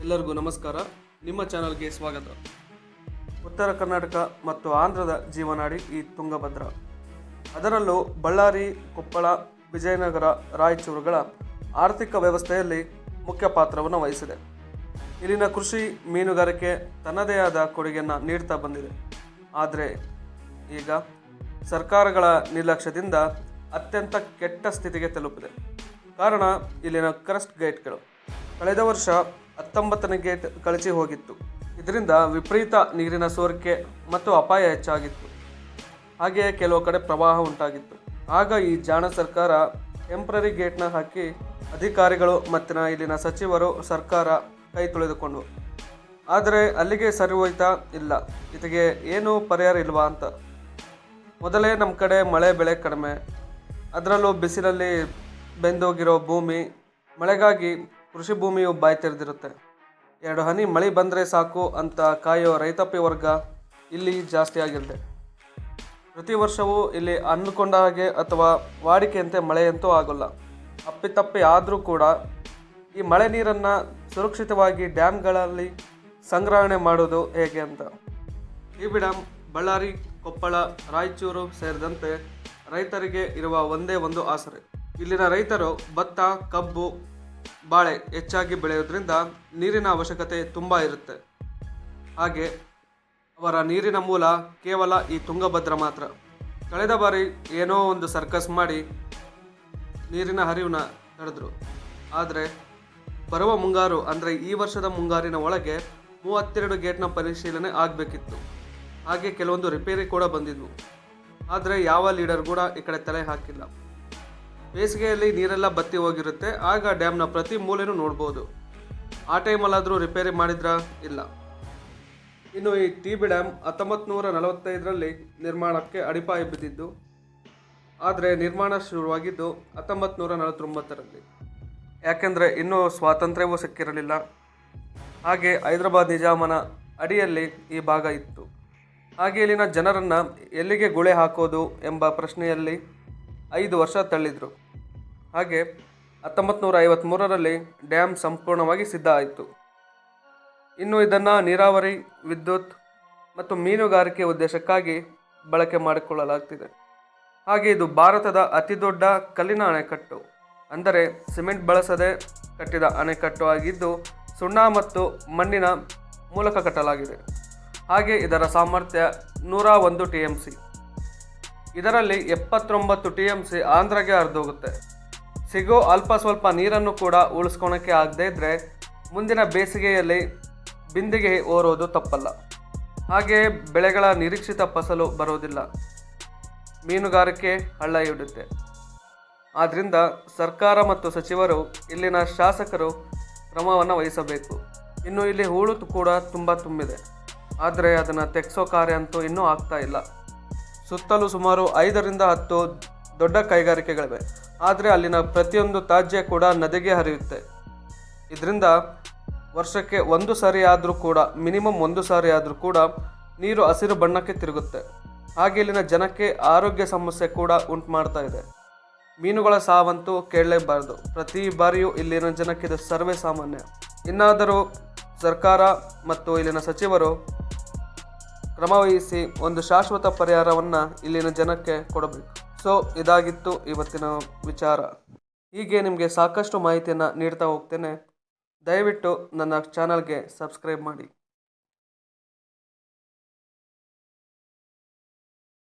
ಎಲ್ಲರಿಗೂ ನಮಸ್ಕಾರ. ನಿಮ್ಮ ಚಾನಲ್ಗೆ ಸ್ವಾಗತ. ಉತ್ತರ ಕರ್ನಾಟಕ ಮತ್ತು ಆಂಧ್ರದ ಜೀವನಾಡಿ ಈ ತುಂಗಭದ್ರ. ಅದರಲ್ಲೂ ಬಳ್ಳಾರಿ, ಕೊಪ್ಪಳ, ವಿಜಯನಗರ, ರಾಯಚೂರುಗಳ ಆರ್ಥಿಕ ವ್ಯವಸ್ಥೆಯಲ್ಲಿ ಮುಖ್ಯ ಪಾತ್ರವನ್ನು ವಹಿಸಿದೆ. ಇಲ್ಲಿನ ಕೃಷಿ ಮೀನುಗಾರಿಕೆ ತನ್ನದೇ ಆದ ಕೊಡುಗೆಯನ್ನು ನೀಡ್ತಾ ಬಂದಿದೆ. ಆದರೆ ಈಗ ಸರ್ಕಾರಗಳ ನಿರ್ಲಕ್ಷ್ಯದಿಂದ ಅತ್ಯಂತ ಕೆಟ್ಟ ಸ್ಥಿತಿಗೆ ತಲುಪಿದೆ. ಕಾರಣ ಇಲ್ಲಿನ ಕ್ರಸ್ಟ್ ಗೇಟ್ಗಳು. ಕಳೆದ ವರ್ಷ ಹತ್ತೊಂಬತ್ತನೇ ಗೇಟ್ ಕಳಚಿ ಹೋಗಿತ್ತು. ಇದರಿಂದ ವಿಪರೀತ ನೀರಿನ ಸೋರಿಕೆ ಮತ್ತು ಅಪಾಯ ಹೆಚ್ಚಾಗಿತ್ತು. ಹಾಗೆಯೇ ಕೆಲವು ಕಡೆ ಪ್ರವಾಹ ಉಂಟಾಗಿತ್ತು. ಆಗ ಈ ಜಾಣ ಸರ್ಕಾರ ಟೆಂಪ್ರರಿ ಗೇಟ್ನ ಹಾಕಿ ಅಧಿಕಾರಿಗಳು ಮತ್ತು ಇಲ್ಲಿನ ಸಚಿವರು ಸರ್ಕಾರ ಕೈ ತೊಳೆದುಕೊಂಡು ಆದರೆ ಅಲ್ಲಿಗೆ ಸರಿ ಹೋಯ್ತಾ ಇಲ್ಲ. ಇದಕ್ಕೆ ಏನು ಪರಿಹಾರ ಇಲ್ವಾ ಅಂತ. ಮೊದಲೇ ನಮ್ಮ ಕಡೆ ಮಳೆ ಬೆಳೆ ಕಡಿಮೆ. ಅದರಲ್ಲೂ ಬಿಸಿಲಲ್ಲಿ ಬೆಂದೋಗಿರೋ ಭೂಮಿ, ಮಳೆಗಾಗಿ ಕೃಷಿ ಭೂಮಿಯು ಬಾಯಿ ತೆರೆದಿರುತ್ತೆ. ಎರಡು ಹನಿ ಮಳೆ ಬಂದರೆ ಸಾಕು ಅಂತ ಕಾಯೋ ರೈತಾಪಿ ವರ್ಗ ಇಲ್ಲಿ ಜಾಸ್ತಿ ಆಗಿರುತ್ತೆ ಪ್ರತಿ ವರ್ಷವೂ ಇಲ್ಲಿ ಅಂದುಕೊಂಡ ಹಾಗೆ ಅಥವಾ ವಾಡಿಕೆಯಂತೆ ಮಳೆಯಂತೂ ಆಗೋಲ್ಲ. ಅಪ್ಪಿತಪ್ಪಿ ಆದರೂ ಕೂಡ ಈ ಮಳೆ ನೀರನ್ನು ಸುರಕ್ಷಿತವಾಗಿ ಡ್ಯಾಮ್ಗಳಲ್ಲಿ ಸಂಗ್ರಹಣೆ ಮಾಡೋದು ಹೇಗೆ ಅಂತ. ಈ ಡ್ಯಾಮ್ ಬಳ್ಳಾರಿ, ಕೊಪ್ಪಳ, ರಾಯಚೂರು ಸೇರಿದಂತೆ ರೈತರಿಗೆ ಇರುವ ಒಂದೇ ಒಂದು ಆಸರೆ. ಇಲ್ಲಿನ ರೈತರು ಭತ್ತ, ಕಬ್ಬು ಬಾಳೆ ಹೆಚ್ಚಾಗಿ ಬೆಳೆಯೋದ್ರಿಂದ ನೀರಿನ ಅವಶ್ಯಕತೆ ತುಂಬ ಇರುತ್ತೆ. ಹಾಗೆ ಅವರ ನೀರಿನ ಮೂಲ ಕೇವಲ ಈ ತುಂಗಭದ್ರ ಮಾತ್ರ. ಕಳೆದ ಬಾರಿ ಏನೋ ಒಂದು ಸರ್ಕಸ್ ಮಾಡಿ ನೀರಿನ ಹರಿವನ್ನ ತಡೆದ್ರು. ಆದರೆ ಬರುವ ಮುಂಗಾರು ಅಂದರೆ ಈ ವರ್ಷದ ಮುಂಗಾರಿನ ಒಳಗೆ ಮೂವತ್ತೆರಡು ಗೇಟ್ನ ಪರಿಶೀಲನೆ ಆಗಬೇಕಿತ್ತು. ಹಾಗೆ ಕೆಲವೊಂದು ರಿಪೇರಿ ಕೂಡ ಬಂದಿದ್ವು. ಆದರೆ ಯಾವ ಲೀಡರ್ ಕೂಡ ಈ ಕಡೆ ತಲೆ ಹಾಕಿಲ್ಲ. ಬೇಸಿಗೆಯಲ್ಲಿ ನೀರೆಲ್ಲ ಬತ್ತಿ ಹೋಗಿರುತ್ತೆ, ಆಗ ಡ್ಯಾಮ್ನ ಪ್ರತಿ ಮೂಲೆನೂ ನೋಡ್ಬೋದು. ಆ ಟೈಮಲ್ಲಾದರೂ ರಿಪೇರಿ ಮಾಡಿದ್ರಾ? ಇಲ್ಲ. ಇನ್ನು ಈ ಟಿ ಬಿ ಡ್ಯಾಮ್ ಹತ್ತೊಂಬತ್ತು ನೂರ ನಲವತ್ತೈದರಲ್ಲಿ ನಿರ್ಮಾಣಕ್ಕೆ ಅಡಿಪಾಯ ಬಿದ್ದಿದ್ದು, ಆದರೆ ನಿರ್ಮಾಣ ಶುರುವಾಗಿದ್ದು ಹತ್ತೊಂಬತ್ತು ನೂರ ನಲವತ್ತೊಂಬತ್ತರಲ್ಲಿ. ಯಾಕೆಂದರೆ ಇನ್ನೂ ಸ್ವಾತಂತ್ರ್ಯವೂ ಸಿಕ್ಕಿರಲಿಲ್ಲ. ಹಾಗೆ ಹೈದರಾಬಾದ್ ನಿಜಾಮನ ಅಡಿಯಲ್ಲಿ ಈ ಭಾಗ ಇತ್ತು. ಹಾಗೆ ಇಲ್ಲಿನ ಜನರನ್ನು ಎಲ್ಲಿಗೆ ಗುಳೆ ಹಾಕೋದು ಎಂಬ ಪ್ರಶ್ನೆಯಲ್ಲಿ ಐದು ವರ್ಷ ತಳ್ಳಿದರು. ಹಾಗೆ ಹತ್ತೊಂಬತ್ತು ನೂರ ಐವತ್ತ್ಮೂರರಲ್ಲಿ ಡ್ಯಾಮ್ ಸಂಪೂರ್ಣವಾಗಿ ಸಿದ್ಧ ಆಯಿತು. ಇನ್ನು ಇದನ್ನು ನೀರಾವರಿ, ವಿದ್ಯುತ್ ಮತ್ತು ಮೀನುಗಾರಿಕೆ ಉದ್ದೇಶಕ್ಕಾಗಿ ಬಳಕೆ ಮಾಡಿಕೊಳ್ಳಲಾಗ್ತಿದೆ. ಹಾಗೆ ಇದು ಭಾರತದ ಅತಿದೊಡ್ಡ ಕಲ್ಲಿನ ಅಣೆಕಟ್ಟು. ಅಂದರೆ ಸಿಮೆಂಟ್ ಬಳಸದೆ ಕಟ್ಟಿದ ಅಣೆಕಟ್ಟು ಆಗಿದ್ದು ಸುಣ್ಣ ಮತ್ತು ಮಣ್ಣಿನ ಮೂಲಕ ಕಟ್ಟಲಾಗಿದೆ. ಹಾಗೆ ಇದರ ಸಾಮರ್ಥ್ಯ ನೂರ ಒಂದು ಟಿ ಎಂ ಸಿ. ಇದರಲ್ಲಿ ಎಪ್ಪತ್ತೊಂಬತ್ತು ಟಿ ಎಂ ಸಿ ಆಂಧ್ರಗೆ ಹರಿದೋಗುತ್ತೆ. ಸಿಗೋ ಅಲ್ಪ ಸ್ವಲ್ಪ ನೀರನ್ನು ಕೂಡ ಉಳಿಸ್ಕೊಳಕ್ಕೆ ಆಗದೇ ಇದ್ದರೆ ಮುಂದಿನ ಬೇಸಿಗೆಯಲ್ಲಿ ಬಿಂದಿಗೆ ಓರೋದು ತಪ್ಪಲ್ಲ. ಹಾಗೆ ಬೆಳೆಗಳ ನಿರೀಕ್ಷಿತ ಫಸಲು ಬರೋದಿಲ್ಲ. ಮೀನುಗಾರಿಕೆ ಹಳ್ಳ ಹಿಡುತ್ತೆ ಆದ್ದರಿಂದ ಸರ್ಕಾರ ಮತ್ತು ಸಚಿವರು ಇಲ್ಲಿನ ಶಾಸಕರು ಕ್ರಮವನ್ನು ವಹಿಸಬೇಕು. ಇನ್ನು ಇಲ್ಲಿ ಹೂಳು ಕೂಡ ತುಂಬ ತುಂಬಿದೆ. ಆದರೆ ಅದನ್ನು ತೆಗೆಸೋ ಕಾರ್ಯ ಅಂತೂ ಇನ್ನೂ ಆಗ್ತಾ ಇಲ್ಲ. ಸುತ್ತಲೂ ಸುಮಾರು ಐದರಿಂದ ಹತ್ತು ದೊಡ್ಡ ಕೈಗಾರಿಕೆಗಳಿವೆ. ಆದರೆ ಅಲ್ಲಿನ ಪ್ರತಿಯೊಂದು ತ್ಯಾಜ್ಯ ಕೂಡ ನದಿಗೆ ಹರಿಯುತ್ತೆ. ಇದರಿಂದ ವರ್ಷಕ್ಕೆ ಒಂದು ಸಾರಿ ಆದರೂ ಕೂಡ, ಮಿನಿಮಮ್ ಒಂದು ಸಾರಿ ಆದರೂ ಕೂಡ ನೀರು ಹಸಿರು ಬಣ್ಣಕ್ಕೆ ತಿರುಗುತ್ತೆ. ಹಾಗೆ ಇಲ್ಲಿನ ಜನಕ್ಕೆ ಆರೋಗ್ಯ ಸಮಸ್ಯೆ ಕೂಡ ಉಂಟು ಮಾಡ್ತಾ ಇದೆ. ಮೀನುಗಳ ಸಾವಂತೂ ಕೇಳಲೇಬಾರದು. ಪ್ರತಿ ಬಾರಿಯೂ ಇಲ್ಲಿನ ಜನಕ್ಕೆ ಇದು ಸರ್ವೇ ಸಾಮಾನ್ಯ. ಇನ್ನಾದರೂ ಸರ್ಕಾರ ಮತ್ತು ಇಲ್ಲಿನ ಸಚಿವರು ಕ್ರಮವಹಿಸಿ ಒಂದು ಶಾಶ್ವತ ಪರಿಹಾರವನ್ನು ಇಲ್ಲಿನ ಜನಕ್ಕೆ ಕೊಡಬೇಕು. ಸೊ ಇದಾಗಿತ್ತು ಇವತ್ತಿನ ವಿಚಾರ. ಹೀಗೆ ನಿಮಗೆ ಸಾಕಷ್ಟು ಮಾಹಿತಿಯನ್ನು ನೀಡ್ತಾ ಹೋಗ್ತೇನೆ. ದಯವಿಟ್ಟು ನನ್ನ ಚಾನಲ್ಗೆ ಸಬ್ಸ್ಕ್ರೈಬ್ ಮಾಡಿ.